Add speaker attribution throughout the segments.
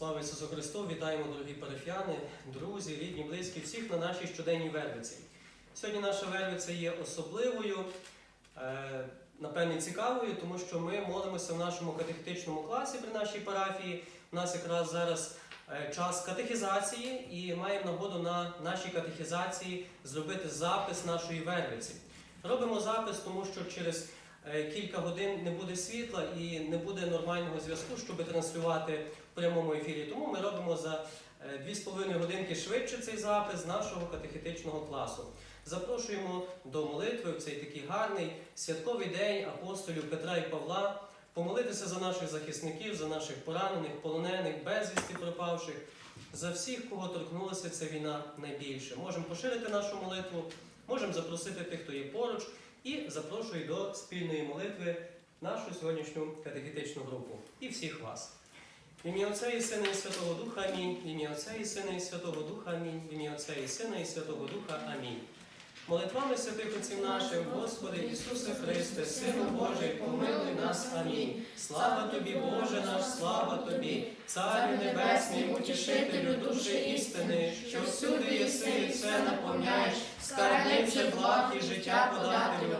Speaker 1: Слава Ісусу Христу! Вітаємо, дорогі парафіяни, друзі, рідні, близькі, всіх на нашій щоденній вервиці. Сьогодні наша вервиця є особливою, е, напевне, цікавою, тому що ми молимося в нашому катехетичному класі при нашій парафії. У нас якраз зараз е, час катехізації і маємо нагоду на нашій катехізації зробити запис нашої вервиці. Робимо запис, тому що через кілька годин не буде світла і не буде нормального зв'язку, щоб транслювати в прямому ефірі. Тому ми робимо за е, 2,5 годинки швидше цей запис нашого катехетичного класу. Запрошуємо до молитви в цей такий гарний святковий день апостолів Петра і Павла, помолитися за наших захисників, за наших поранених, полонених, безвісти пропавших, за всіх, кого торкнулася ця війна найбільше. Можемо поширити нашу молитву, можемо запросити тих, хто є поруч, і запрошую до спільної молитви нашу сьогоднішню катехетичну групу і всіх вас. Ім'я Отця і Сина і Святого Духа Амінь. Ім'я Отця і Сина і Святого Духа Амінь. Ім'я Отця і Сина і Святого Духа Амінь. Молитвами святих отців наших, Господи Ісусе Христе, Сину Божий, помилуй нас. Амінь. Слава тобі, Боже наш, слава тобі, Царю Небесний, утішителю душі істини, що всюди єси і все наповняєш, скарбнице благ і життя подателю.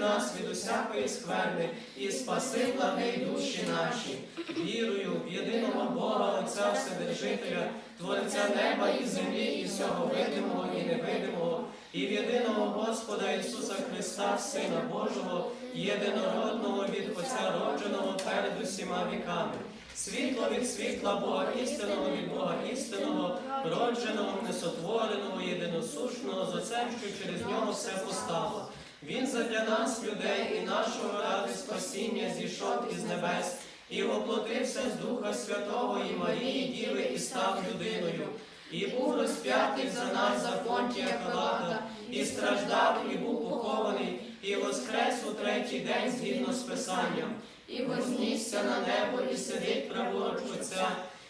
Speaker 1: Нас від усякої скверни, і спаси благи душі наші. Вірую в єдиного Бога, Отця Вседержителя, Творця неба і землі, і всього видимого і невидимого, і в єдиного Господа Ісуса Христа, Сина Божого, єдинородного від Отця родженого перед усіма віками. Світло від світла Бога істинного від Бога істинного, родженого, несотвореного, єдиносушного, з Отцем, що через нього все постало. Він задля нас, людей, і нашого ради спасіння зійшов із небес, і воплотився з Духа Святого і Марії Діви, і став людиною, і був розп'ятий за нас за Понтія Пилата, і страждав, і був похований, і воскрес у третій день згідно з Писанням, і вознісся на небо, і сидить праворуч Отця,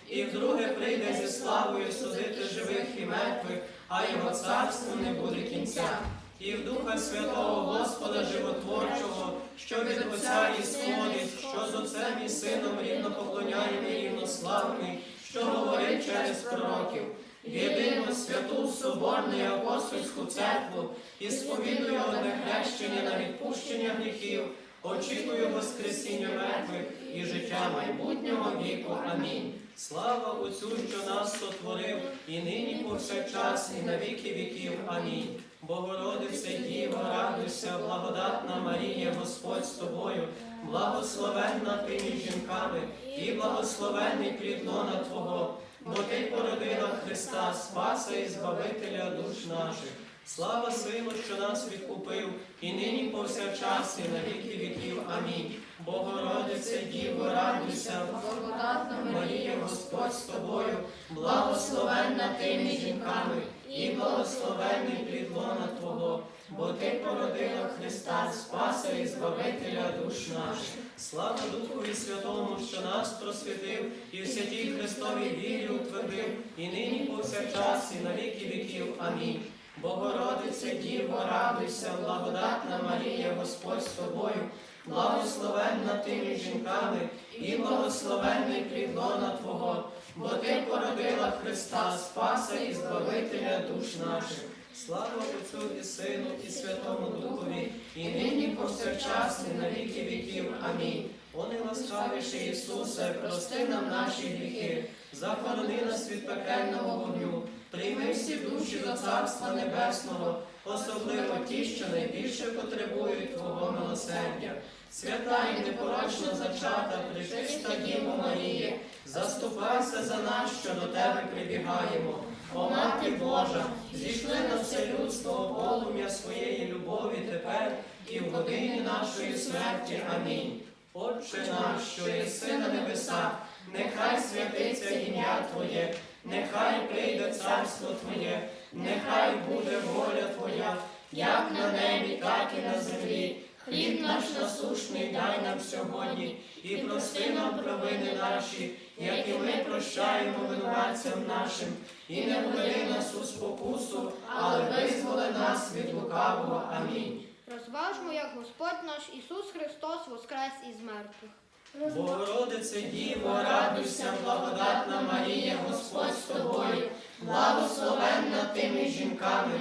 Speaker 1: і вдруге прийде зі славою судити живих і мертвих, а його царству не буде кінця. І в Духа Святого Господа Животворчого, що від Отця і сходить, що з Отцем і Сином рівно поклоняємо і рівнославний, що говорить через пророків. Єдину святу Соборну і апостольську церкву і сповідую одне хрещення на відпущення гріхів, очікую Воскресіння мертвих і життя майбутнього віку. Амінь. Слава Отцю, що нас сотворив, і нині повсякчас, і на віки віків. Амінь. Богородице, Діво, радуйся, благодатна Марія, Господь з тобою, благословенна ти між жінками, і благословенний плід Твого, бо ти породила Христа, Спаса і Збавителя душ наших. Слава Сину, що нас відкупив, і нині повсякчас, і на віки віків. Амінь. Богородице, Діво, радуйся,
Speaker 2: Благодатна
Speaker 1: Марія, Господь з тобою, благословенна ти між жінками, і благословенний плід лона Твого, бо ти породила Христа, Спаса і Збавителя душ наших. Слава Духові Святому, що нас просвітив, і в святій Христовій вірі утвердив, і нині повсякчас, і на віки віків. Амінь. Богородице, Діво, радуйся, благодатна Марія, Господь з тобою, благословенна ти жінками, і благословенний плід Христа, Спаса і Збавителя душ наших. Слава Отцю і Сину, і Святому Духові, і нині повсякчас, і на віки віків. Амінь. О неласкавіший Ісусе, прости нам наші гріхи, захорони нас від пекельного вогню, прийми всі душі до Царства Небесного, особливо ті, що найбільше потребують Твого милосердя. Свята і непорочно зачата, пречиста Діво Марія, заступайся за нас, що до Тебе прибігаємо. О Мати Божа, зійшли на все людство полум'я своєї любові тепер і в годині нашої смерті. Амінь. Отче наш, що єси на небесах, нехай святиться ім'я Твоє, нехай прийде царство Твоє, нехай буде воля Твоя, як на небі, так і на землі. Хліб наш насушний дай нам сьогодні, і прости нам провини наші, як і ми прощаємо винуватцям нашим, і не введи нас у спокусу, але визволи нас від лукавого. Амінь.
Speaker 2: Розважмо, як Господь наш Ісус Христос воскрес із мертвих.
Speaker 3: Богородице Діво, радуйся, благодатна Марія, Господь з тобою, благословенна ти між жінками,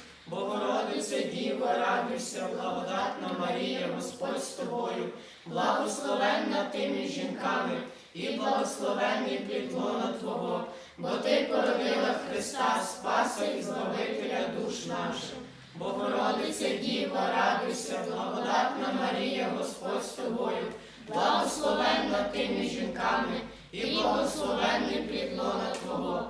Speaker 3: Богородице Діво, радуйся, благодатна Марія, Господь з тобою, благословенна ти між жінками, і благословенний плід лона Твого, бо Ти породила Христа, Спаса і Збавителя душ наших. Богородице Діво, радуйся, благодатна Марія, Господь з тобою, благословенна ти між жінками, і благословенний плід Твого,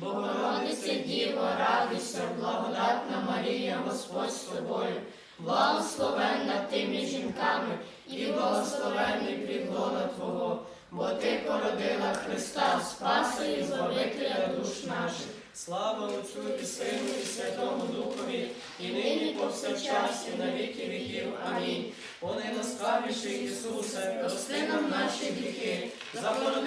Speaker 3: Богородице Діво, радуйся, благодатна Марія, Господь з тобою, благословенна ти між жінками, і благословенний плід Твого, бо Ти породила Христа, Спаса і Збавителя душ наших. Слава Отцю і Сину, і Святому Духові, і нині повсякчас, і на віки віків. Амінь. О найласкавіший Ісусе, прости нам наші гріхи, заборони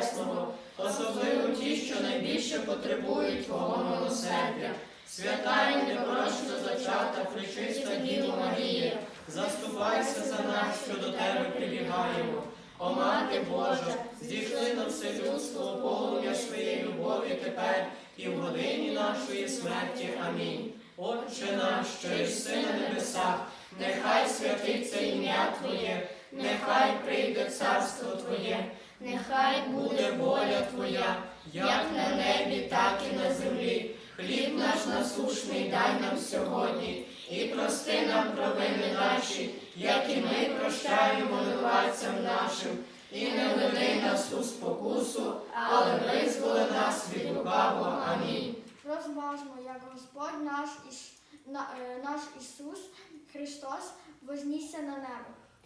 Speaker 3: Небесного, особливо ті, що найбільше потребують Твого милосердя. Свята і непорочно зачата, пречиста Діво Марія, заступайся за нас, що до Тебе прибігаємо. О Мати Божа, зійшли на все людство полум'я своєї любові тепер і в годині нашої смерті. Амінь. Отче наш, що єси на небесах, нехай святиться ім'я Твоє, нехай прийде царство Твоє,
Speaker 2: Нехай
Speaker 3: буде воля Твоя, як на небі, так і на землі. Хліб наш насушний дай нам сьогодні, і прости нам провини наші, як і ми прощаємо винуватцям нашим, і не веди нас у спокусу, але визволи нас від лукавого. Амінь.
Speaker 2: розважмо, як Господь наш, е, наш Ісус Христос вознісся на небо.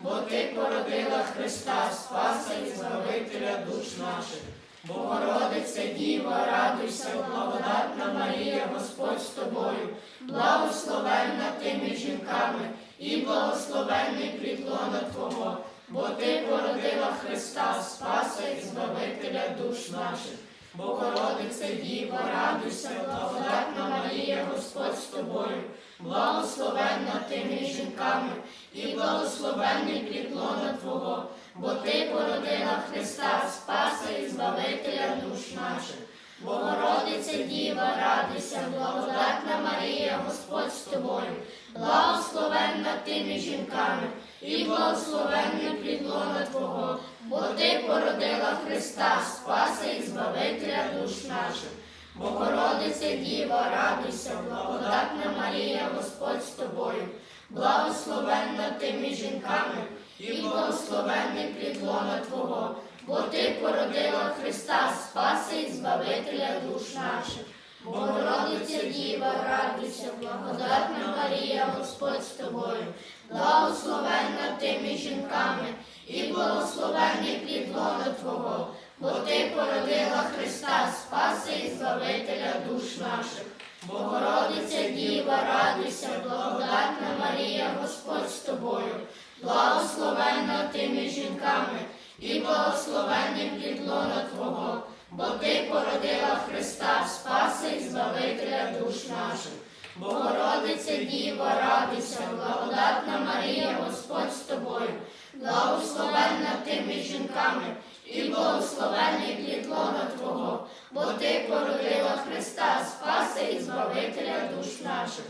Speaker 3: бо Ти породила Христа, Спаса і Збавителя душ наших. Богородице Діво, радуйся, благодатна Марія, Господь з тобою, благословенна ти між жінками, і благословенний плід лона Твого, бо Ти породила Христа, Спаса і Збавителя душ наших. Богородице Діво, радуйся, благодатна Марія, Господь з тобою, благословенна ти між жінками, і благословенний плід Твого, бо Ти породила Христа, Спаса і Збавителя душ наших. Богородице Діва, радуйся, благодатна Марія, Господь з тобою, благословенна ти жінками, і благословенне плідлона Твого, бо ти породила Христа, Спаса і Збавителя душ наших. Богородице Діва, радуйся, благодатна Марія, Господь з тобою, благословенна ти між жінками, і благословенний плідлона Твого, бо ти породила Христа, Спаса і Збавителя душ наших. Богородиця Діва, радуйся, благодатна Марія, Господь з тобою, благословенна ти між жінками, і благословенний плід лона Твого, бо ти породила Христа, Спаса і Збавителя душ наших. Богородиця Діва, радуйся, благодатна Марія, Господь з тобою, благословенна ти між жінками, і благословенний плід лона Твого, бо ти породила Христа, Спаса і Збавителя душ наших. Богородиця Діва, радуйся, благодатна Марія, Господь з тобою, благословенна ти між жінками, і благословенний плід лона Твого, бо ти породила Христа, Спаса і Збавителя душ наших.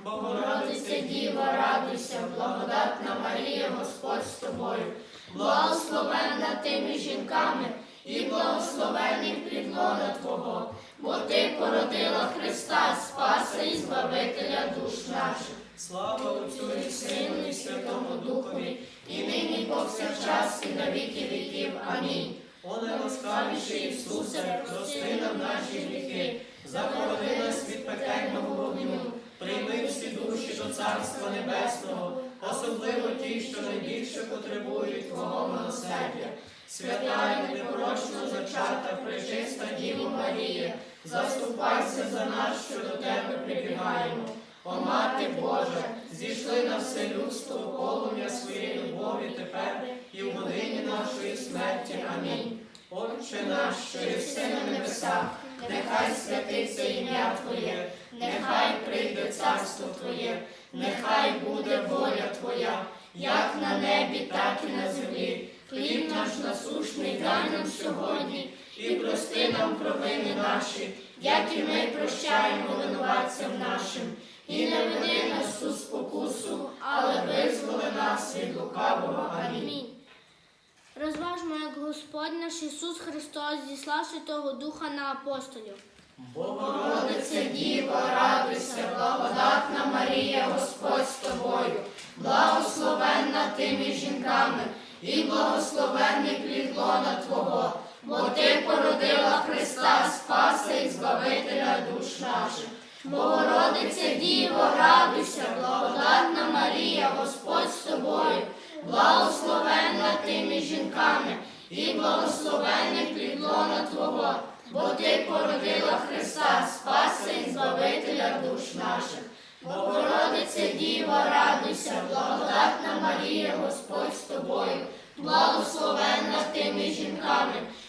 Speaker 3: Богородиця Діва, радуйся, благодатна Марія, Господь з тобою, благословенна ти між жінками, і благословенний плід лона Твого, бо ти породила Христа, Спаса і Збавителя душ наших.
Speaker 1: Слава Отцю і Сину і Святому Духові,
Speaker 3: і нині повсякчас і на віки віків. Амінь.
Speaker 1: О найласкавіший Ісусе, прости нам наші гріхи, захорони нас від пекельного вогню, прийми всі душі до Царства Небесного, особливо ті, що найбільше потребують Твого милосердя. Свята і непорочно зачата, пречиста Діво Марія, заступайся за нас, що до Тебе прибігаємо. О Мати Божа, зійшли на все людство полум'я своєї любові тепер і в годині нашої смерті. Амінь. Отче наш, що єси на небесах, нехай святиться ім'я Твоє, нехай прийде царство Твоє, нехай буде воля Твоя, як на небі, так і на землі. Хліб наш насушний дай нам сьогодні, і прости нам провини наші, як і ми прощаємо винуватцям нашим. І не веди нас у спокусу, але визволи нас від лукавого. Амінь.
Speaker 4: Розважмо, як Господь наш Ісус Христос зіслав Святого Духа на апостолів.
Speaker 3: Богородице Діво, радуйся, благодатна Марія, Господь з тобою, благословенна ти між жінками, і благословенний плід лона Твого, бо ти породила Христа, Спаса і Збавителя душ наших. Богородице Діво, радуйся, благодатна Марія, Господь з тобою, благословенна ти між жінками, і благословенний плід лона Твого, бо ти породила Христа, Спаса і Збавителя душ наших. Богородице Діва, радуйся, благодатна Марія, Господь з тобою, благословенна ти між жінками,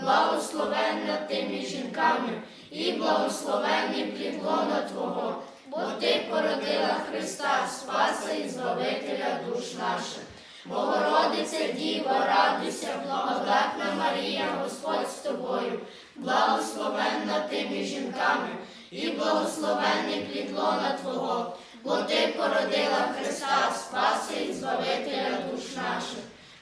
Speaker 3: благословенна ти між жінками, і благословенний плід лона Твого, бо ти породила Христа, Спаса і Збавителя душ наших. Богородице Діва, радуйся, благодатна Марія, Господь з тобою, благословенна ти між жінками, і благословенний плід лона Твого, бо ти породила Христа, Спаса і Збавителя душ наших.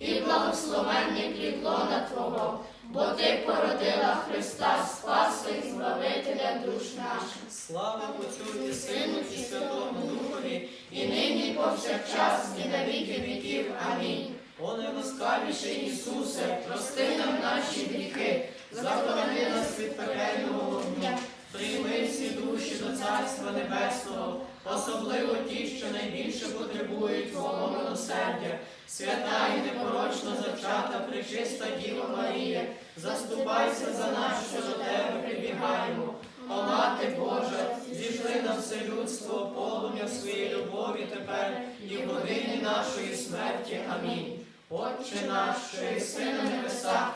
Speaker 3: і благословенний плід лона Твого, бо Ти породила Христа, Спаса і Збавителя душ наших.
Speaker 1: Слава Отцю Сину і Святому Духові,
Speaker 3: І нині, і повсякчас, і на віки віків. Амінь.
Speaker 1: о
Speaker 3: Ласкавіший Ісусе, прости нам наші гріхи, захорони нас від пекельного вогню.
Speaker 1: Прийми всі душі до Царства Небесного, особливо ті, що найбільше потребують Твого милосердя. Свята і непорочно зачата, пречиста Діва Марія, заступайся за нас, що до Тебе прибігаємо. О Мати Божа, зійшли на все людство полум'я своєї любові тепер і в годині нашої смерті. Амінь. Отче наш, що єси на небесах,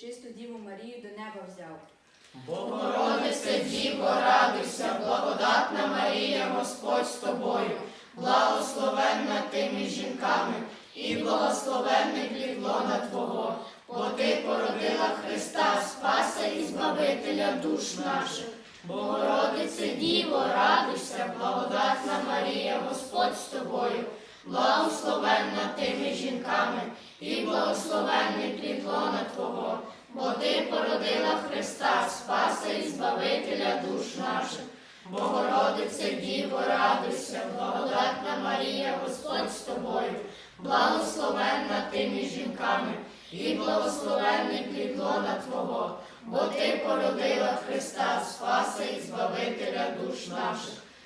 Speaker 5: чисту Діву Марію до неба взяв.
Speaker 3: Богородице Діво, радуйся, благодатна Марія, Господь з тобою, благословенна ти між жінками, і благословенний плід лона Твого, бо ти породила Христа, Спаса і Збавителя душ наших. Богородице Діво, радуйся, благодатна Марія, Господь з тобою, благословенна ти між жінками, і благословенний плід Твого, бо ти породила Христа, Спаса і Збавителя душ наших. Богородице Діво, радуйся, благодатна Марія, Господь з тобою, благословенна ти між жінками, і благословенний плід Твого, бо ти породила Христа, Спаса і Збавителя душ наших.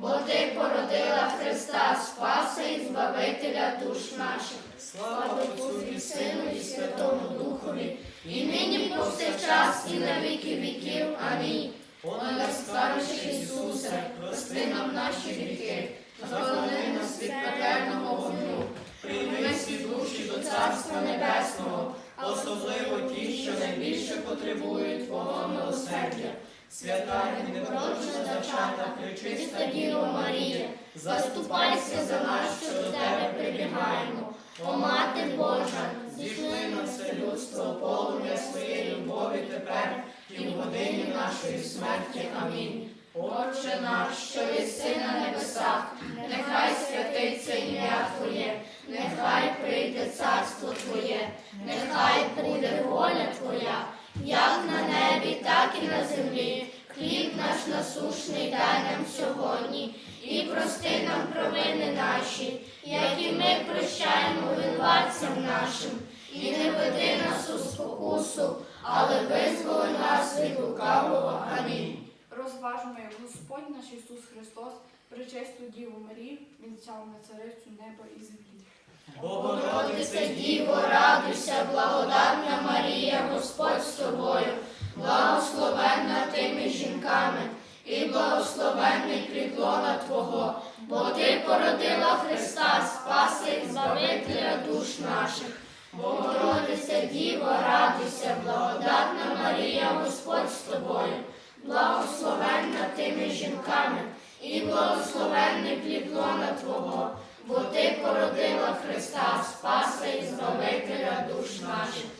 Speaker 3: бо ти породила Христа, Спаса і Збавителя душ наших.
Speaker 1: Слава Отцю і
Speaker 3: Сину і Святому Духові, і нині повсякчас, і на віки віків. Амінь.
Speaker 1: О
Speaker 3: Найскаріший Ісусе, прости нам наші гріхи, захорони нас від пекельного вогню,
Speaker 1: Прийми всі душі до Царства Небесного, особливо ті, що найбільше потребують Твого милосердя. Свята і непорочна зачата, пречиста Діво Марія,
Speaker 3: заступайся за нас, що до тебе прибігаємо. О Мати Божа,
Speaker 1: зійшли на все людство полум'я своєї любові тепер і в
Speaker 3: годині нашої смерті. Амінь. Отче наш, що єси на небесах, нехай святиться ім'я Твоє, нехай прийде царство Твоє, нехай буде воля Твоя, як на небі, так і на землі. Хліб наш насушний дай нам сьогодні, і прости нам провини наші, як і ми прощаємо винуватцям нашим, і не веди нас у спокусу, але визволи нас від лукавого. Амінь.
Speaker 5: Розважмо, як Господь наш Ісус Христос, причисту Діву Марію, вінчав на царицю неба і землі.
Speaker 3: Богородице Діво, радуйся, благодатна Марія, Господь з тобою, благословенна ти між жінками, і благословенний плідлона Твого, бо Ти породила Христа, Спаси і Збавителя душ наших. Богородице Діво, радуйся, благодатна Марія, Господь з тобою, благословенна ти між жінками, і благословенний плідлона Твого, бо ти породила Христа, Спаса і Збавителя душ наших.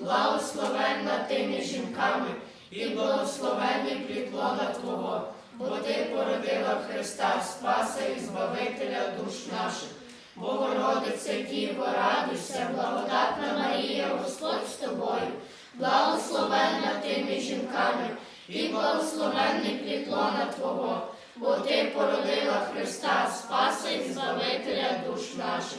Speaker 3: благословенна ти між жінками, і благословенний плітлона Твого, бо ти породила Христа, Спаса і Збавителя душ наших. Богородице Діво, радуйся, благодатна Марія, Господь з тобою, благословенна ти між жінками, і благословенний плітлона Твого, бо ти породила Христа, Спаса і Збавителя душ наших.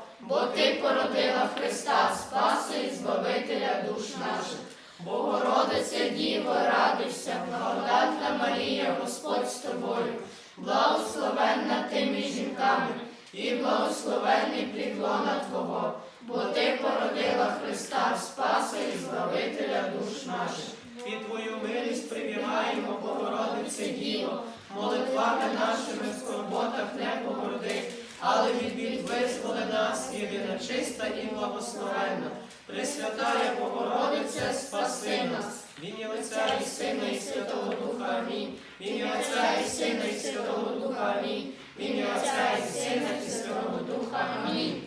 Speaker 3: бо ти породила Христа, Спаса і Збавителя душ наших. Богородице Діво, радуйся, благодатна Марія, Господь з тобою, благословенна ти між жінками, і благословенний плід лона Твого, бо ти породила Христа, Спаса і Збавителя душ наших.
Speaker 1: Під Твою милість прибігаємо, Богородице Діво, молитвами нашими в скорботах не погорди, але від бід визволи нас, єдина чиста і благословенна. Пресвятая Богородице, спаси нас. В ім'я Отця і Сина і Святого Духа Амінь. В ім'я Отця і Сина і Святого Духа Амінь. В ім'я Отця і Сина і Святого Духа Амінь.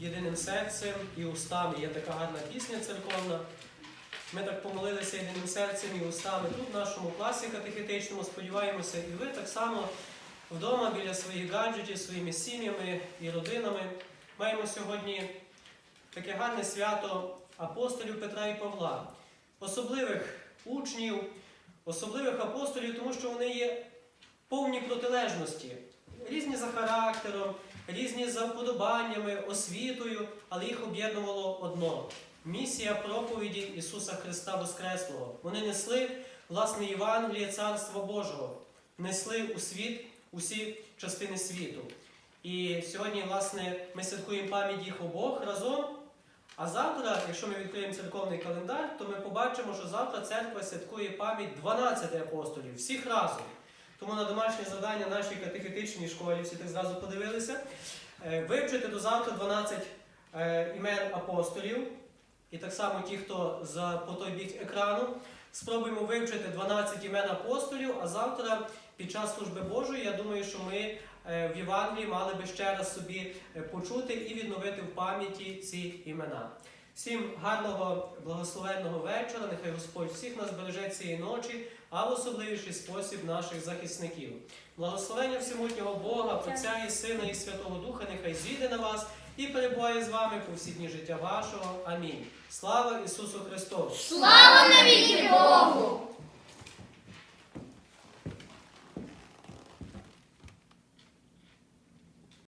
Speaker 1: Єдиним серцем і устами є така гарна пісня церковна. Ми так помолилися єдиним серцем і устами тут, в нашому класі катехетичному. Сподіваємося, і ви так само вдома біля своїх гаджетів, своїми сім'ями і родинами. Маємо сьогодні таке гарне свято апостолів Петра і Павла, особливих учнів, особливих апостолів, тому що вони є повні протилежності, різні за характером, різні за вподобаннями, освітою, але їх об'єднувало одно місія проповіді Ісуса Христа Воскреслого. Вони несли власне Євангеліє Царства Божого, несли у світ усі частини світу. І сьогодні, власне, ми святкуємо пам'ять їх обох разом. А завтра, якщо ми відкриємо церковний календар, то ми побачимо, що завтра церква святкує пам'ять 12 апостолів, всіх разом. Тому на домашнє завдання нашій катехетичній школі, всі так зразу подивилися, е, вивчити до завтра 12 е, імен апостолів. І так само ті, хто за по той бік екрану, спробуємо вивчити 12 імен апостолів, а завтра під час служби Божої, я думаю, що ми е, в Євангелії мали би ще раз собі е, почути і відновити в пам'яті ці імена. Всім гарного благословенного вечора. Нехай Господь всіх нас береже цієї ночі, а в особливіший спосіб наших захисників. Благословення всемутнього Бога, Отця і Сина і Святого Духа, нехай зійде на вас і перебуває з вами по всі дні життя вашого. Амінь. Слава Ісусу Христу!
Speaker 4: Слава навіки